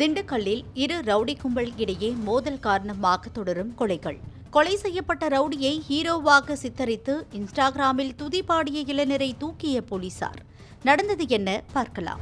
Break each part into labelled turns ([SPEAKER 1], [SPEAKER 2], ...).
[SPEAKER 1] திண்டுக்கல்லில் இரு ரவுடி கும்பல் இடையே மோதல் காரணமாக தொடரும் கொலைகள். கொலை செய்யப்பட்ட ரவுடியை ஹீரோவாக சித்தரித்து இன்ஸ்டாகிராமில் துதிபாடிய இளைஞரை தூக்கிய போலீசார். நடந்தது என்ன பார்க்கலாம்.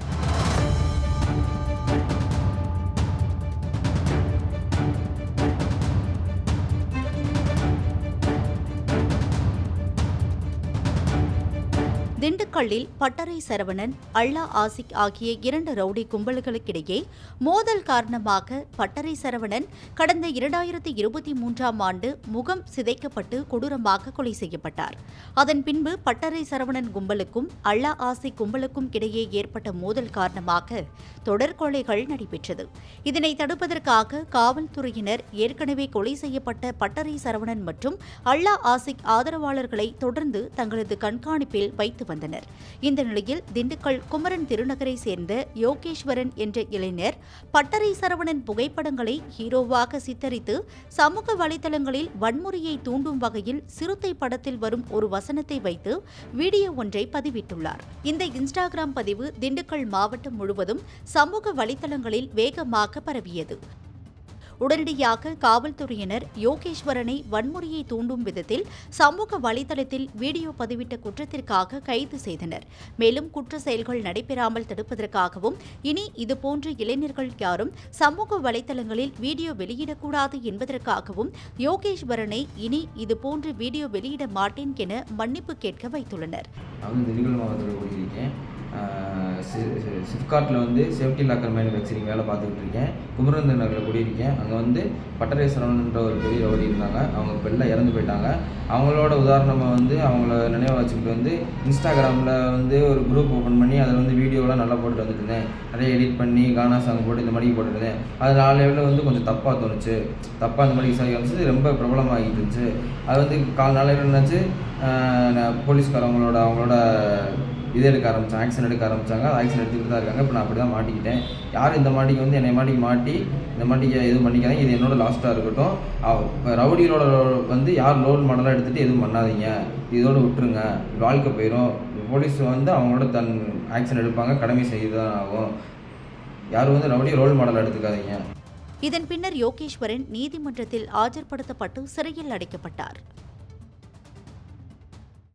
[SPEAKER 1] திண்டுக்கல்லில் பட்டறை சரவணன் அல்லா ஆசிக் ஆகிய இரண்டு ரவுடி கும்பல்களுக்கிடையே மோதல் காரணமாக பட்டறை சரவணன் கடந்த இரண்டாயிரத்தி இருபத்தி மூன்றாம் ஆண்டு முகம் சிதைக்கப்பட்டு கொடூரமாக கொலை செய்யப்பட்டார். அதன் பின்பு பட்டறை சரவணன் கும்பலுக்கும் அல்லா ஆசிக் கும்பலுக்கும் இடையே ஏற்பட்ட மோதல் காரணமாக தொடர் கொலைகள் நடைபெற்றது. இதனை தடுப்பதற்காக காவல்துறையினர் ஏற்கனவே கொலை செய்யப்பட்ட பட்டறை சரவணன் மற்றும் அல்லா ஆசிக் ஆதரவாளர்களை தொடர்ந்து தங்களது கண்காணிப்பில் வைத்து வந்தனர். இந்த நிலையில் திண்டுக்கல் குமரன் திருநகரை சேர்ந்த யோகேஸ்வரன் என்ற இளைஞர் பட்டறை சரவணன் புகைப்படங்களை ஹீரோவாக சித்தரித்து சமூக வலைதளங்களில் வன்முறையை தூண்டும் வகையில் சிறுத்தை படத்தில் வரும் ஒரு வசனத்தை வைத்து வீடியோ ஒன்றை பதிவிட்டுள்ளார். இந்த இன்ஸ்டாகிராம் பதிவு திண்டுக்கல் மாவட்டம் முழுவதும் சமூக வலைதளங்களில் வேகமாக பரவியது. உடனடியாக காவல்துறையினர் யோகேஸ்வரனை வன்முறையை தூண்டும் விதத்தில் சமூக வலைதளத்தில் வீடியோ பதிவிட்ட குற்றத்திற்காக கைது செய்தனர். மேலும் குற்ற செயல்கள் நடைபெறாமல் தடுப்பதற்காகவும் இனி இதுபோன்ற இளைஞர்கள் யாரும் சமூக வலைதளங்களில் வீடியோ வெளியிடக்கூடாது என்பதற்காகவும் யோகேஸ்வரனை இனி இதுபோன்று வீடியோ வெளியிட மாட்டேன் என மன்னிப்பு கேட்க வைத்துள்ளனர்.
[SPEAKER 2] சிப்காட்டில் வந்து வந்து சேஃப்டி லாக்கர் மேனுஃபேக்சரிங் வேலை பார்த்துக்கிட்டு இருக்கேன். குமரந்த நகரில் குடியிருக்கேன். அங்கே வந்து பட்டரேஸ்வரன்ன்ற ஒரு பெரிய ரவுடி இருந்தாங்க. அவங்க பெல்ல இறந்து போயிட்டாங்க. அவங்களோட உதாரணமாக வந்து அவங்கள நினைவாக வச்சுக்கிட்டு வந்து இன்ஸ்டாகிராமில் வந்து ஒரு குரூப் ஓப்பன் பண்ணி அதில் வந்து வீடியோலாம் நல்லா போட்டுட்டு வந்துட்டு இருந்தேன். நிறைய எடிட் பண்ணி கானா சாங் போட்டு இந்த மாதிரி போட்டுட்டு இருந்தேன். அது நாலு லெவலில் வந்து கொஞ்சம் தப்பாக தோணுச்சு. தப்பாக இந்த மாதிரி விசாரிக்க ஆரம்பிச்சு ரொம்ப பிரபலமாகிட்டு இருந்துச்சு. அது வந்து கால் நாளையில் என்னாச்சு போலீஸ்காரவங்களோட அவங்களோட இது எடுக்க ஆரம்பித்தாங்க ஆக்ஷன் எடுக்க ஆரம்பித்தாங்க ஆக்ஷன் எடுத்துக்கிட்டு தான் இருக்காங்க. இப்போ நான் அப்படி தான் மாட்டிக்கிட்டேன். யார் இந்த மாட்டிக்கு வந்து என்னை மாட்டிக்கு மாட்டி இந்த மாட்டிக்கு எதுவும் பண்ணிக்காதீங்க. இது என்னோட லாஸ்ட்டாக இருக்கட்டும். அவ- ரவுடிகளோட வந்து யார் லோன் மாடலாக எடுத்துகிட்டு எதுவும் பண்ணாதீங்க. இதோடு விட்டுருங்க. வாழ்க்கை போயிடும் போலீஸ் வந்து அவங்களோட தன் ஆக்ஷன் எடுப்பாங்க. கடமை செய்து தான் ஆகும். யாரும் வந்து ரவுடி ரோல் மாடலாக எடுத்துக்காதீங்க.
[SPEAKER 1] இதன் பின்னர் யோகேஸ்வரன் நீதிமன்றத்தில் ஆஜர்படுத்தப்பட்டு சிறையில் அடைக்கப்பட்டார்.